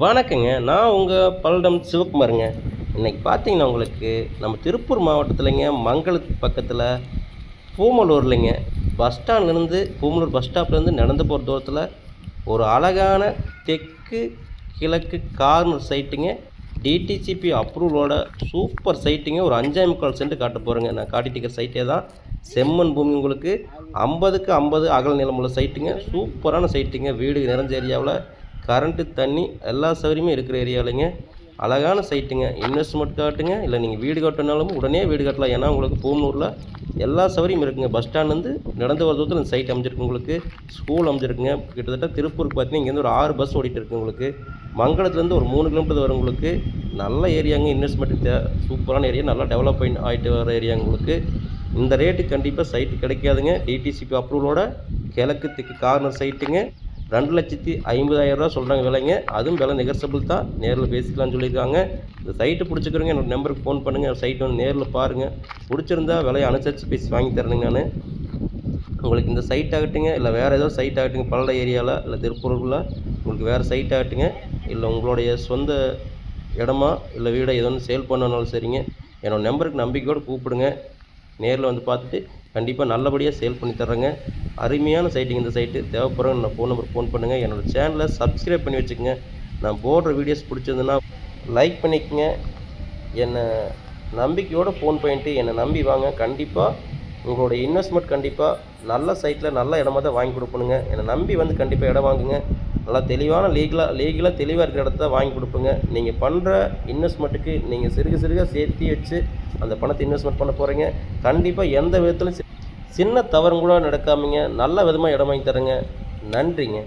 வணக்கங்க. நான் உங்கள் பல்லடம் சிவகுமாருங்க. இன்னைக்கு பார்த்தீங்கன்னா உங்களுக்கு நம்ம திருப்பூர் மாவட்டத்தில்ங்க மங்களத்து பக்கத்தில் பூமலூர்லைங்க. பஸ் ஸ்டாண்ட்லேருந்து பூமலூர் பஸ் ஸ்டாப்லேருந்து நடந்து போகிற தூரத்தில் ஒரு அழகான தெற்கு கிழக்கு கார்னர் சைட்டுங்க. டிடிசிபி அப்ரூவலோட சூப்பர் சைட்டுங்க. ஒரு அஞ்சே முக்கால் சென்ட் காட்ட போகிறேங்க நான் காட்டிட்டு இருக்கிற சைட்டே தான். செம்மண் பூமி உங்களுக்கு ஐம்பதுக்கு ஐம்பது அகல் நிலமுள்ள சைட்டுங்க. சூப்பரான சைட்டுங்க. வீடு நிறைஞ்ச ஏரியாவில் கரண்ட்டு தண்ணி எல்லா சௌகரியமும் இருக்கிற ஏரியாவிலங்க. அழகான சைட்டுங்க. இன்வெஸ்ட்மெண்ட் காட்டுங்க. இல்லை நீங்கள் வீடு கட்டினாலும் உடனே வீடு கட்டலாம். ஏன்னா உங்களுக்கு பூமூரில் எல்லா சௌகரியமும் இருக்குங்க. பஸ் ஸ்டாண்ட்லேருந்து நடந்து வர தூரத்தில் இந்த சைட் அமைஞ்சிருக்கு உங்களுக்கு. ஸ்கூல் அமைஞ்சிருக்குங்க. கிட்டத்தட்ட திருப்பூருக்கு பார்த்தீங்கன்னா இங்கேருந்து ஒரு ஆறு பஸ் ஓடிட்டு இருக்கு உங்களுக்கு. மங்களத்துலேருந்து ஒரு மூணு கிலோமீட்டர் வரும் உங்களுக்கு. நல்ல ஏரியாங்க. இன்வெஸ்ட்மெண்ட் சூப்பரான ஏரியா. நல்லா டெவலப் ஆகிட்டு வர ஏரியா உங்களுக்கு. இந்த ரேட்டு கண்டிப்பாக சைட்டு கிடைக்காதுங்க. டிடிசிபி அப்ரூவலோட கிழக்கு திக்கு கார்னர் சைட்டுங்க ரெண்டு லட்சத்தி ஐம்பதாயிரம் ரூபா சொல்கிறாங்க விலைங்க. அதுவும் விலை நெகர்சபிள் தான். நேரில் பேசிக்கலாம்னு சொல்லியிருக்காங்க. இந்த சைட்டு பிடிச்சிக்கிறவங்க என்னோட நம்பருக்கு ஃபோன் பண்ணுங்கள் சைட்டு வந்து நேரில் பாருங்கள் பிடிச்சிருந்தா விலையை அனுசரித்து பேசி வாங்கி தரணுங்க நான். உங்களுக்கு இந்த சைட் ஆகட்டுங்க. இல்லை வேறு ஏதோ சைட் ஆகட்டுங்க. பல்லட ஏரியாவில் இல்லை திருப்பூருக்குள்ள. உங்களுக்கு வேறு சைட் ஆகட்டுங்க. இல்லை உங்களுடைய சொந்த இடமா இல்லை வீடை ஏதோ ஒன்று சேல் பண்ணனாலும் சரிங்க. என்னோட நம்பருக்கு நம்பிக்கையோடு கூப்பிடுங்க. நேரில் வந்து பார்த்துட்டு கண்டிப்பாக நல்லபடியாக சேல் பண்ணி தர்றேங்க. அருமையான சைட்டுங்க இந்த சைட்டு தேவைப்படுறவங்க நான் ஃபோன் நம்பர் ஃபோன் பண்ணுங்கள் என்னோடய சேனலை சப்ஸ்கிரைப் பண்ணி வச்சுக்கோங்க. நான் போடுற வீடியோஸ் பிடிச்சிருந்துன்னா லைக் பண்ணிக்கங்க. என்னை நம்பிக்கையோடு ஃபோன் பண்ணிட்டு என்னை நம்பி வாங்க. கண்டிப்பாக உங்களோட இன்வெஸ்ட்மெண்ட் கண்டிப்பாக நல்ல சைட்டில் நல்ல இடமா தான் வாங்கி கொடுப்பணுங்க. என்னை நம்பி வந்து கண்டிப்பாக இடம் வாங்குங்க. நல்லா தெளிவான லீகலாக லீகலாக தெளிவாக இருக்கிற இடத்த வாங்கி கொடுப்போங்க. நீங்கள் பண்ணுற இன்வெஸ்ட்மெண்ட்டுக்கு நீங்கள் சிறுக சிறுக சேர்த்து வச்சு அந்த பணத்தை இன்வெஸ்ட்மெண்ட் பண்ண போகிறீங்க கண்டிப்பாக எந்த விதத்துலையும் சின்ன தவறும் கூட நடக்காமங்க நல்ல விதமாக இடம் வாங்கி தரேங்க. நன்றிங்க.